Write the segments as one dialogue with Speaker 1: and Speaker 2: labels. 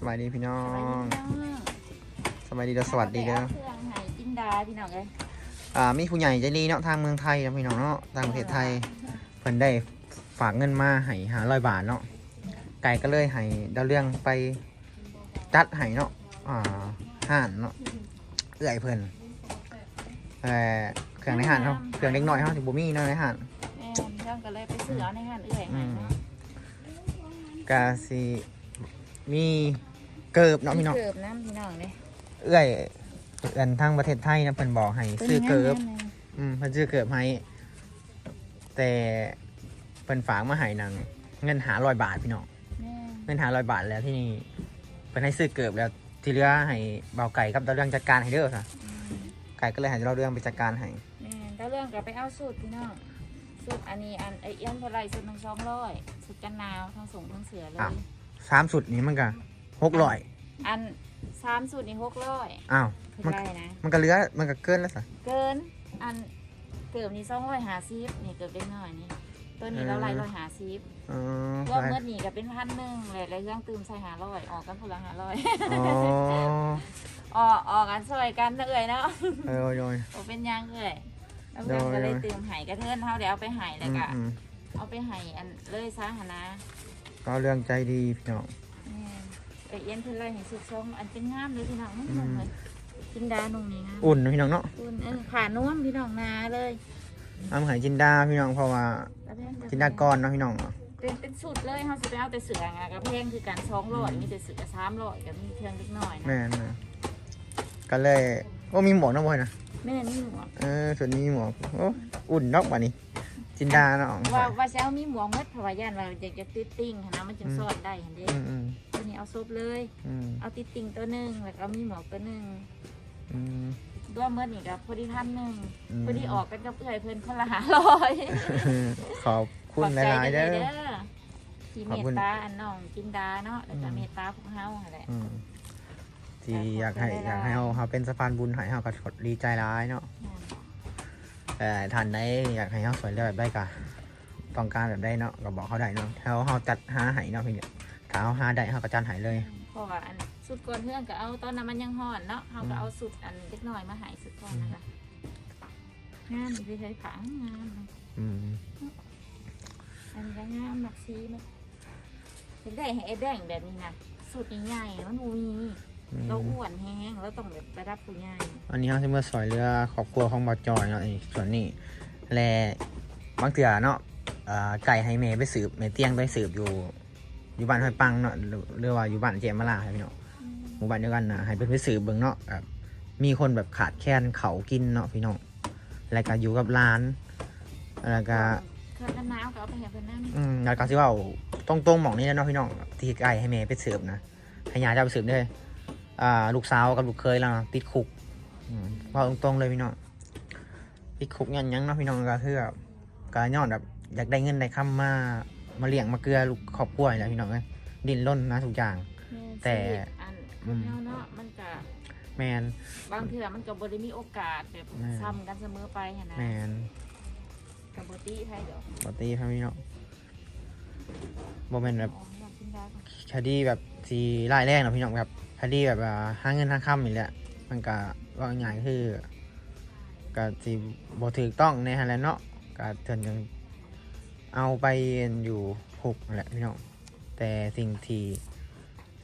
Speaker 1: สบายดีพี่น้อ
Speaker 2: สบายดี
Speaker 1: ง
Speaker 2: พี่น้อง
Speaker 1: สบายดีและสวัสดีเด้อ
Speaker 2: เครื่องไหจินดาพี่น้องเลย
Speaker 1: อ่ามีผู้ใหญ่ใจดีเนาะทางเมืองไทยเนาะพี่น้องเนาะทางประเทศไทยเพิ่นได้ฝากเงินมาให้หาร้อยบาทเนาะไก่ก็เลยให้ดาวเรื่องไปจัดให้เนาะอ่าห่านเนาะเอื้อยเพิ่นเอ่อเครื่องในห่านเขาเครื่องเล็กน้อยเขาที่บ่มีเนาะในห่าน
Speaker 2: แม่ช่างก็เลยไปซื้อเอาในห้างเอื้อย
Speaker 1: อื
Speaker 2: ให้
Speaker 1: ม
Speaker 2: เนาะ
Speaker 1: กาสิมี เกิบเนาะพี่น้อง
Speaker 2: เกิบน้ำพี่น้องเลย
Speaker 1: เอื้อยเอินทางประเทศไทยนะเพิ่นบอกให้ซื้อเกิบ
Speaker 2: พิ่นงาม
Speaker 1: อืมเพิ่นซื้อเกิบให้แต่เพิ่นฝากมาให้นังเงินหาร้อยบาทพี่น้อง
Speaker 2: แม่
Speaker 1: เงินหาร้อยบาทแล้วที่นี่เพิ่นให้ซื้อเกิบแล้วที่เหลือให้เบาไก่กับดาวเรื่องจัดการให้เด้อค่ะ
Speaker 2: อืม
Speaker 1: ไก่ก็เลยให้ดาวเรื่องไปจัดการให้
Speaker 2: แม่ถ้าเรื่องก็ไปเอาสูตรพี่น้องสูตรอันนี้อันไอเอี้ยนเท่าไหรสูตรหนึ่งสองร้อยสูตรกันหนาวทั้งสูงทั้งเสือเลย
Speaker 1: สามสุดนี้มันก็หกร้อย
Speaker 2: อันสามสูตรนี่หกร้อย
Speaker 1: อ้าว
Speaker 2: คือ
Speaker 1: มัน
Speaker 2: ไรนะ
Speaker 1: มันก็เหลือมันก็เกินแล้วสิ
Speaker 2: เกิน อันเกิบนี่สองร้อยหาซิบนี่เกิบเล็กน้อยนี่ตัวนี้เราไล่ร้อยหาซิบ
Speaker 1: อ๋อ
Speaker 2: รวมเมื่อนี่ก็เป็นพันหนึ่งเลยแล้วเครื่องตื่มใส่หาร้อยออกกันพลังหาร้อย
Speaker 1: อ๋อ
Speaker 2: ออกออกกันช่วยกันเอ่ยเนาะ
Speaker 1: เออโยย
Speaker 2: โอเป็นยังเอ่ยแล้วเพื่อนก็เลยตื่มไห้กระเทินเท่าเดี๋ยวเอาไปไห้แล้วก็
Speaker 1: อืม
Speaker 2: เอาไปไห้อันเลยซะหนนะ
Speaker 1: ๆก็เรื่องใจดีพี่น้อง
Speaker 2: แม่น ไปเอ็นเพื่อนเลยเห็นสุดชมอันเป็นงามเลยพี่น้องนุ่
Speaker 1: อื
Speaker 2: ม
Speaker 1: ม
Speaker 2: ๆเลยจินดานุ่งนี่งาม
Speaker 1: อุ่นนะพี่น้องเนาะ
Speaker 2: คุณเออขานุ่มพี่น้องนาเลย
Speaker 1: เอามาใหายจินดาพี่น้องเพราะว่า
Speaker 2: แล้วเพิ่ก็
Speaker 1: จินดากรเนาะพี่น้องเนาะ
Speaker 2: เป็นเป็นสุดเลยเขาจะไปเอาแต่เสือไงกับเพลงคือการสองร้อยมีแต่เสือสามร้อยกับมีเครื่องเล็กน้อยนะ
Speaker 1: แม่นนะก็เลยโอ้มีหมวกนะบอยนะ
Speaker 2: แม่นี่หมวก
Speaker 1: เออส่วนนี้มีหมวกโอ้อุ่นนอกว่านี้ จินดาเนาะ
Speaker 2: ว่าว่าจะเอามีหมวกมัดเพราะว่าย่านว่าอยากจะติดติ่งหั้นนะมันจึง
Speaker 1: อืม
Speaker 2: สอดได้เห็นเด้
Speaker 1: อืมอืม
Speaker 2: ตัวนี้เอาซบเลย
Speaker 1: อืม
Speaker 2: เอาติดติ่งตัวหนึ่งแล้วก็เอามีหมวกตัวหนึ่ง
Speaker 1: อืม
Speaker 2: รวมเมื่อนี่กับพอดีพันหนึ่ง
Speaker 1: อืม
Speaker 2: พอดีออกกันกับเพื่อนเพื่อนคนละหาร้อย
Speaker 1: ขอบคุณหลายๆเด้อ
Speaker 2: ที่
Speaker 1: ข
Speaker 2: เม
Speaker 1: อบ
Speaker 2: ต
Speaker 1: คุณ
Speaker 2: ตาอันน้องจินดาเนาะแล้วก็
Speaker 1: อืม
Speaker 2: เมตตาพวกเฮาหั่นแหละ
Speaker 1: อืมที่อยากให้
Speaker 2: ขอบคุณหลายๆ
Speaker 1: อยากให้เราเขาเป็นสะพานบุญให้เขาก็ดีใจร้ายเนาะ แต่ท่านได้อยากให้เขาสวยเลือแบบได้กะต้องการแบบได้เนาะก็บอกเขาได้เนาะถ้าเขาจัดหาให้เนาะพี่เนี่ยถ้าเขาหาได้เขาก็จัดให้เลย
Speaker 2: เพราะว่าอันสุดก่อนเพื่อนก็เอาตอนนั้นมันยังห่อนเนาะเขาก็เอาสุดอันเล็กน้อยมาใหายสุดก่อนนะคะงามดีใช้ผางงาม
Speaker 1: อืม
Speaker 2: อันนี้ก็งามหนักซีมันเห็นได้ให้ไอ้แดงแบบนี้นะสุดใหญ่ๆมันบ่มี
Speaker 1: อืม
Speaker 2: เราอ้วนแห้งแล้วต้องแบบไปรับผู้ใหญ่
Speaker 1: อันนี้เขาจะมาสอยเรือครอบครัวของบอจอยเนาะไอ้ส่วนนี้แลบางเถื่อเนาะอ่าไก่ให้เมย์ไปสืบเมย์เตียงไปสืบอยู่ อยู่บ้านห้อยปังเนาะหรือหรือว่าอยู่บ้านเจมมาลาครับพี่เนาะหมู่บ้านเดียวกันนะให้เป็นไปสืบเบิ่งเนาะแบบมีคนแบบขาดแคลนเขากินเนาะพี่น้องแล้วก็อยู่กับร้านแล้วก็
Speaker 2: เครื่องกันหนาวก็เอาไปให้เพื่อนนั่น
Speaker 1: อืมแล้วก็สิเว่าตรงๆหมองนี้นะเนาะพี่น้องที่ไก่ให้เมย์ไปสืบนะให้ยาจะไปสืบเลยอ่า ลูกสาวกับลูกเคยแล้วติดคุกอืมเว่าตรงๆเลยพี่น้องติดคุกยันยังเนาะพี่น้องก็คือแบบการย้อนแบบอยากได้เงินได้คำมามาเลี้ยงมาเกลือลูกครอบครัวนี่แหละพี่น้องเอ้ยดิ้นร่นนะทุกอย่าง แต่
Speaker 2: ชีวิตอันคนเฮาเนาะมันก็
Speaker 1: แมน
Speaker 2: บางเทื่อมันก็บ่ได้มีโอกาสแบบ
Speaker 1: แม่
Speaker 2: ซ้ำกันเสมอไปหั้นนะ
Speaker 1: แมน
Speaker 2: กับบ่ติไผดอก
Speaker 1: ปกติครับพี่น้องโมเมนแบบ
Speaker 2: อ๋ออยากกินได้ปะ
Speaker 1: คดีแบบสีรายแรกเนาะพี่น้องแบ บคดีแบบว่าหาเงินหาค่ำนี่แหละมันก็ว่าง่ายคือก็สีบ่ถูกต้องในฮันแหล้วเนาะก็เถินจังเอาไปอยู่คุกแหละพี่น้องแต่สิ่งที่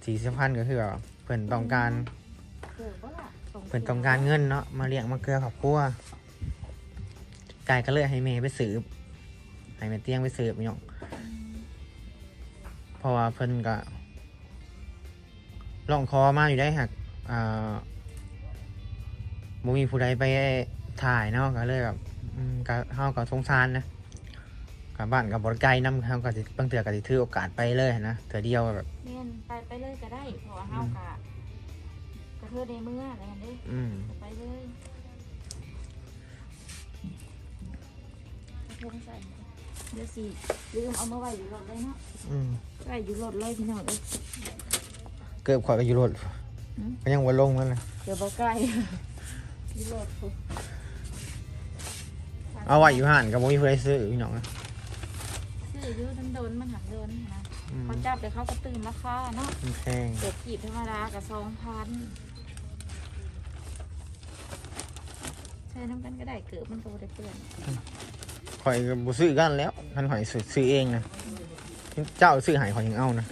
Speaker 1: ที่สำคัญก็คือว่าเพิ่นต้องการ
Speaker 2: เกิดบ่ล่ะส่
Speaker 1: เพิ่นต้องการเงินเนาะมาเลี้ยงมาเกลือครอบครัวกายก็เลยให้เมย์ไปสืบให้แม่เตียงไปสืบพี่น้องเพราะว่าเพิ่นก็ ลองคอมาอยู่ได้หักอ่าบ่มีผู้ใดไปถ่ายเนาะก็เลยแบบอืมก็เฮาก็สงสารนะกับบ้านกับบริไกลนำเฮาก็สิบางเทื่อก็สิถือโอกาสไปเลยนะเทื่อเดียวแบบ
Speaker 2: แม่นไปไปเลยก็ได้เพราะว่าเฮาก็กระเทือในเมื่ออะไรกันเด้
Speaker 1: อืม
Speaker 2: ไปเลยกระเทือใส่เดี๋ยวสิลืมเอามาไว้อยู่รถเลยเนาะ
Speaker 1: อืม
Speaker 2: ไว้อยู่รถเลยพี่น้องเอ้ย
Speaker 1: เกือบข่อยไปอยู่รถ
Speaker 2: อืม
Speaker 1: ก็ยังบ่ลงมันเลย
Speaker 2: เดี๋ยวบ่ใกล้อยู่รถพุ่น
Speaker 1: เอาไว้อยู่ห่านก็บ่มีผู้ใดซื้อพี่น้องนะ
Speaker 2: ซื้ออยู่โดนๆมันหักโดนนะ
Speaker 1: อืม
Speaker 2: เขาจับเลยเขาก็ตื่นราคาเนาะ
Speaker 1: มันแพง
Speaker 2: เจ็ดกีบธรรมดากับสองพันใช้น้ำกันก็ได้เกิดมันก็บ่ได้เปื่อน
Speaker 1: ข่อยก็บ่ซื้อกันแล้วคันข่อยซื้อซื้อเองนะเจ้าซื้อให้ข่อยยังเอานะ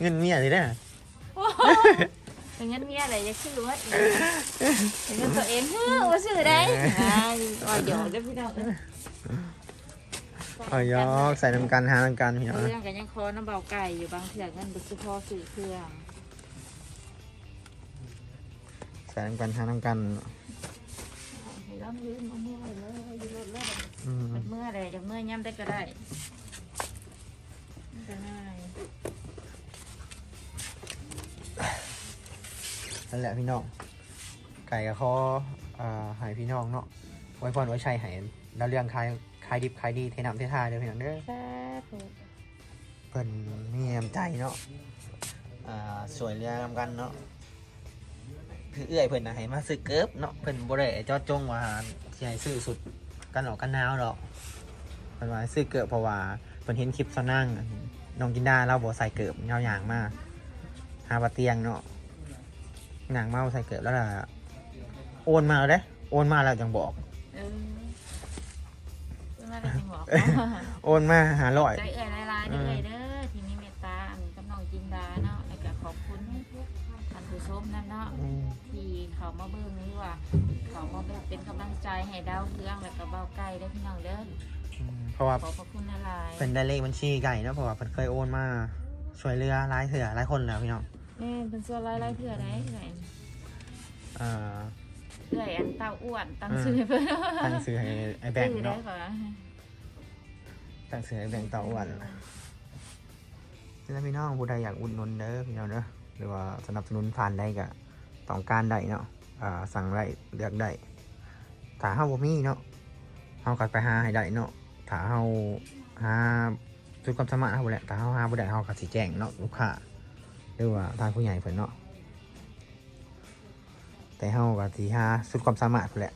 Speaker 1: เงินเมียสิได้อ
Speaker 2: เป็นเงินเมียอะไรจะชื่อว่าอีกเป็นเงินตัวเองเฮ้อว่าชื่อได้อ่าว่าหยอกเด้อพี่น้องเอ้ย
Speaker 1: ข่อยยอกใส่น้ำกันหาน้ำกันพี่น้อง
Speaker 2: เรื่องกันยังคอน้ำเบาไก่อยู่บางเถื่อเงินบุษพอสื่อเครื่อง
Speaker 1: ใส่น้ำกันหาน้ำกัน
Speaker 2: ให้ร่ำยืนมาเมื่อยเลยอยู่รถเลย
Speaker 1: อืม
Speaker 2: เมื่อไรจากเมื่อย่ำได้ก็ได้มันก็ง่าย
Speaker 1: นั่นแหละพี่น้องไก่กับคออ่าใหายพี่น้องเนาะไว้พรไว้ชัยใหายแล้วเรื่องขายขายดิบขายดีเทน้ำเทท่าเด้อพี่น้องเด้อ
Speaker 2: แซ่บถูก
Speaker 1: เพิ่นมีน้ำใจเนาะอ่าสวยเรือนำกันเนาะคือเอื้อยเพิ่นนะให้มาซื้อเกิบเนาะเพิ่นบ่ได้เจอดจงว่าสิให้ซื้อสุดกันหนอกกันหนาวดอกเพิ่นว่าให้ซื้อเกิบเพราะว่าเพิ่นเห็นคลิปซอนั่งน้องกินดาเราบ่ใส่เกิบยาวอย่างมากหาบะเตียงเนาะ หนังเมาใส่เกิบแล้วล่ะโอนมาแล้วเด้โอนมาแล้วจังบอก
Speaker 2: เออเป็นมาแต่จังหวะ
Speaker 1: โอนมาหาร้อย
Speaker 2: ใจเอ่ยลายๆเด้อเด้อที่มีเมตตาอันกับน้องจินดาเนาะแล้วก็ขอบคุณท่านผู้ชมนั่นเนาะ
Speaker 1: อืม
Speaker 2: ที่เขามาเบิ่งนี่ว่า เขามาเป็นกำลังใจให้ดาวเครื่องแล้วก็เบาไก่ได้อพี่น้องเด้อ
Speaker 1: อืมเพราะว่า
Speaker 2: ขอบพระคุณหลาย
Speaker 1: เป็นได้เลขบัญชีไก่เนาะเพราะว่าเพิ่นเคยโอนมาช่วยเรือหลายเถื่อหลายคนแล้วพี่น้อง
Speaker 2: แม่เป็นส่วนรายรายเถื่อได้ไหน
Speaker 1: อ่า
Speaker 2: เอื่อยอันเต้าอ้วนตั้งชื่อให้เพิ่น
Speaker 1: ตั้งซื้อให้ไอ้แบงค์
Speaker 2: ชื่อได้
Speaker 1: เนาะ
Speaker 2: ก่อน
Speaker 1: ตั้งซื้อให้แบงค์ต่ออ้วันแล้วพี่น้องผู้ใดอยากอุดหนุนเด้อพี่น้องเด้อหรือว่าสนับสนุนผ่านได้ก็ต้องการได้เนาะอ่าสั่งได้เลือกได้ถ้าเฮาบ่มีเนาะเฮาก็ไปหาให้ได้เนาะถ้าเฮาหาสุดความสามารถเฮาบ่แหละถ้าเฮาหาบ่ได้เฮาก็สิแจ้งเนาะลูกค้า หรือว่าทางผู้ใหญ่เพิ่นเนาะแต่เฮาก็สิหาสุดความสามารถแหละ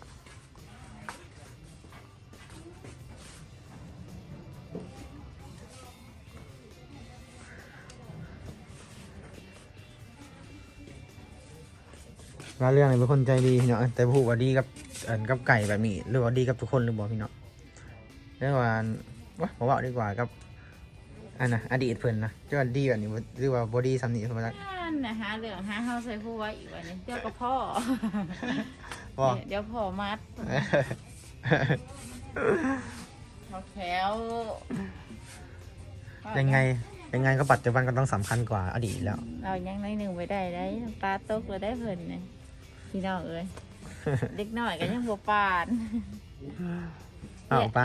Speaker 1: ว่าเรื่องนี้เป็นคนใจดีเนาะแต่พูดว่าดีกับเอินกับไก่แบบนี้หรือว่าดีกับทุกคนหรือบ่พี่เนาะเรื่องว่าว่าผมบอกดีกว่ากับ อันนะอดีตเพิ่นนะจะว่าดีแบบนี้บ่หรือว่าบอดี้สำนีสมมติ
Speaker 2: นั่นนะหาเรื่องหาเฮาใส่ผู้ไว้อีกวันนี้เดี๋ยวก็พ่อ
Speaker 1: ว่า
Speaker 2: เดี๋ยวพ่อมัดเขาแถว
Speaker 1: ยังไงยังไงก็ปัจจุบันก็ต้องสำคัญกว่าอดีตแล้ว
Speaker 2: เรายังน้อยหนึ่งไปได้ได้น้ำปลาตกเราได้เพิ่นเนี่ยพี่น้องเอ้ย เด็กน้อยก็ยังบ่ปาน
Speaker 1: เอาไป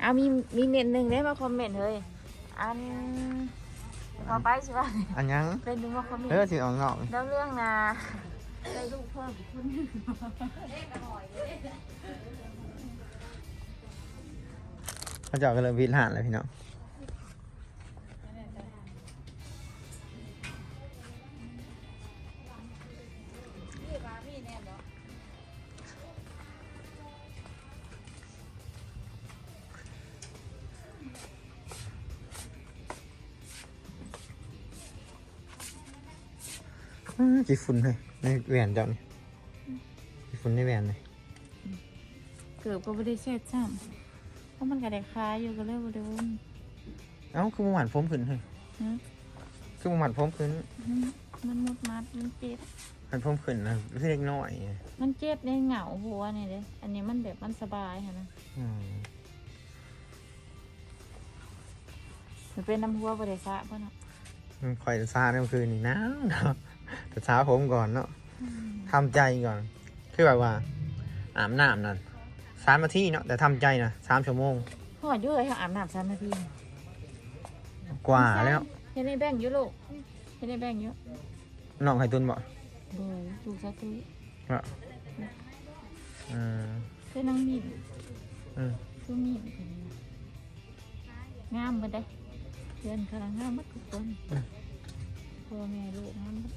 Speaker 2: เอามีมีเมนหนึ่งได้มาคอมเมนต์เฮ้ย อันพอไปใช่ป่ะ
Speaker 1: อันยัง
Speaker 2: เป็นหนึ่งมาคอมเมน
Speaker 1: เออ
Speaker 2: ต์
Speaker 1: ที่ออกนอก
Speaker 2: แล้วเรื่องนะได้ลูกเพิ่มอีกคนหนึ่ง
Speaker 1: เขาเจาะกันเลยวิทย์หานเลยพี่เนาะอื้อ กี่ฝุ่นเลยในแหวนเจ้านี่กี่ฝุ่นในแหวนเลย
Speaker 2: เกือบก็ไม่ได้เช็ดซ้ำเพราะมันก็ได้คาอยู่ก็เลยบ่ได้วุ่น
Speaker 1: เอ้าคือมันหวานพร้อมขึ้นเฮ้ย
Speaker 2: ฮะ
Speaker 1: คือมันหวานพร้อมขึ้น
Speaker 2: อืมมันมุดมัดมันเจ็บ
Speaker 1: มันพร้อมขึ้นนะเล็กน้อย
Speaker 2: มันเจ็บในเหงาหัวเนี่ยเด้ออันนี้มันแบบมันสบายค่ะนะ
Speaker 1: อืม
Speaker 2: มันเป็นน้ำหัวบริษัทพ่อเนาะ
Speaker 1: มัน คอยซาในเมื่อคืนนี่หนาวเนาะแต่เช้าผมก่อนเนาะทำใจก่อน คือแบบว่าอาบน้ำนั่นสามนาทีเนาะแต่ทำใจนะสามชั่วโมง
Speaker 2: พ่ออยู่เลยเขาอาบน้ำสามนาที
Speaker 1: กว่าแล้ว
Speaker 2: เห็นในแบ่งอยู่ลูกเห็นในแบ่งอยู่
Speaker 1: น้องไข่ตุนบอก
Speaker 2: เบอร์ลูกสะตุ้ย
Speaker 1: อืม
Speaker 2: เพื่อนน้องมีด
Speaker 1: อืม
Speaker 2: คือมีดคนนี้งามมาได้ เพื่อนกำลังงามมัดทุกคนพ่อแม่ลูกงามหมด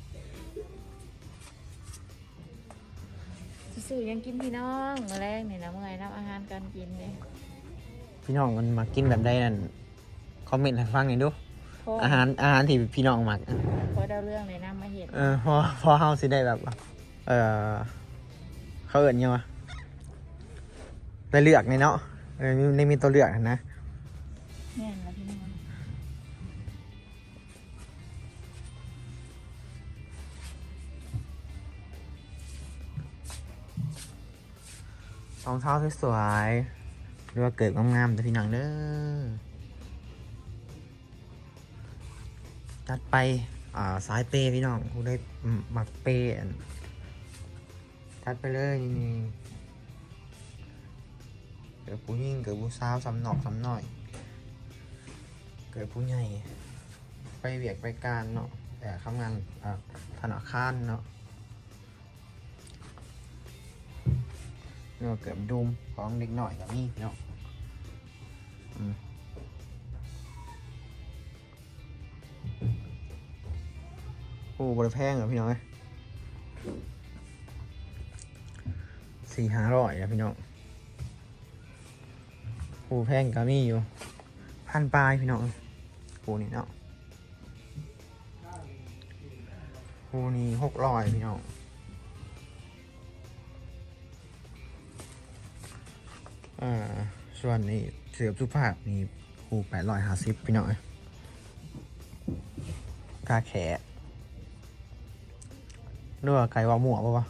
Speaker 2: สื่อๆยังกินพี่น้องแรงนี่นะเมื่อยนับอาหารการกินเลย
Speaker 1: พี่น้องมันมากินแบบใดนั่นคอมเมนต์ให้ฟังหน่อยดู
Speaker 2: พอ
Speaker 1: อาหารอาหารที่พี่น้องมัก
Speaker 2: พอเดาเรื่องเลยนะมาเห็น
Speaker 1: เออพอพอเฮาสิได้แบบว่าเออเขาเอิ้นหยังวะได้เลือกในเนาะเออมีได้มีตัวเลือกนะ
Speaker 2: แน่นแล้วพี่น้อง
Speaker 1: รองเท้าสวยๆหรือว่าเกิดงามๆแต่พี่น้องเด้อจัดไป อ่า สายเปย์พี่น้องกูได้อืมมักเปย์จัดไปเลยนี่เกิดผู้ยิ่งเกิดผู้สาวสำนอกสำหน่อย เกิดผู้ใหญ่ ไปเวียกไปการเนาะแต่ทำงานอ่าธนาคารเนาะ เนื้อเกือบดุมของเด็กหน่อยแบบนี้เนาะอืมโอ้บริแพงเหรอพี่น้อยสี่ห้าร้อยนะพี่น้องโอ้แพงก็มีอยู่ พันปลายพี่น้องโอ้นี่เนาะโอ้นี่หกร้อยพี่น้อง อ่าส่วนนี้เสือสุภาพนี่คูแปดร้อยห้าสิบพี่น้อยกาแขะเนื้อไก่ว่าหมั่วปะวะ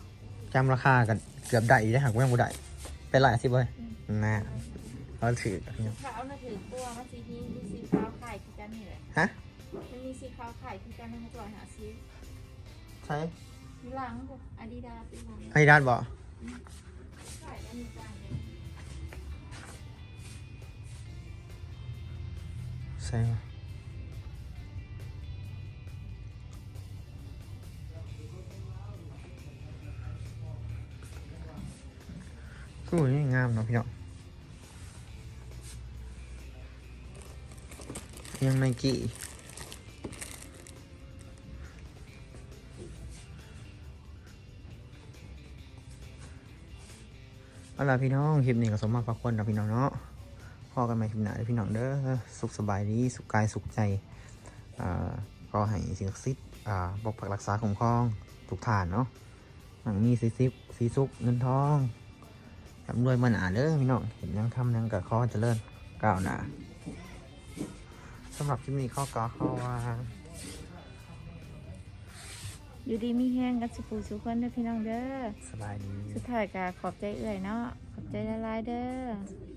Speaker 1: จำราคากันเกือบได้อยู่ได้หากว่ายังบ่ได้เป็นหลายสิบเลยนะเราถือพี่น้อง
Speaker 2: ขาวน่ะถือตัวมันสีนี้มีสีขาวไข่คือกันนี่แหละ
Speaker 1: ฮะ
Speaker 2: มันมีสีขาวไข่คือกันในหกร้อยหาซื้อ
Speaker 1: ใช่
Speaker 2: มีหลังพวกอาดิดาเป็นหลัง
Speaker 1: ให้ด้านบ่
Speaker 2: ใส่อันนี้จาน
Speaker 1: ใช่บ่กูนี่งามเนาะพี่น้องยังไม่กี่เอาล่ะพี่น้องคลิปนี้ก็สมมาพระคนนะพี่น้องเนาะ พอกันใหม่คลิปหน้าเด้อพี่น้องเด้อสุขสบายดีสุขกายสุขใจอ่าก็ให้สิ่งศักดิ์สิทธิ์อ่าปกปักรักษาคุ้มครองทุกฐานเนาะหนังมีสีสิบสีสุขเงินทองทำด้วยมันอ่าเด้อพี่น้องเห็นยังทำยังกับข้อเจริญก้าวหน้าสำหรับคลิปนี้ข้อกล่าวเข้าว่า
Speaker 2: อยู่ดีมีแห้งกันสุปูสุคนเด้อพี่น้องเด้อ
Speaker 1: สบายดี
Speaker 2: สุดท้ายก็ขอบใจเอื่อยเนาะขอบใจละลายๆเด้อ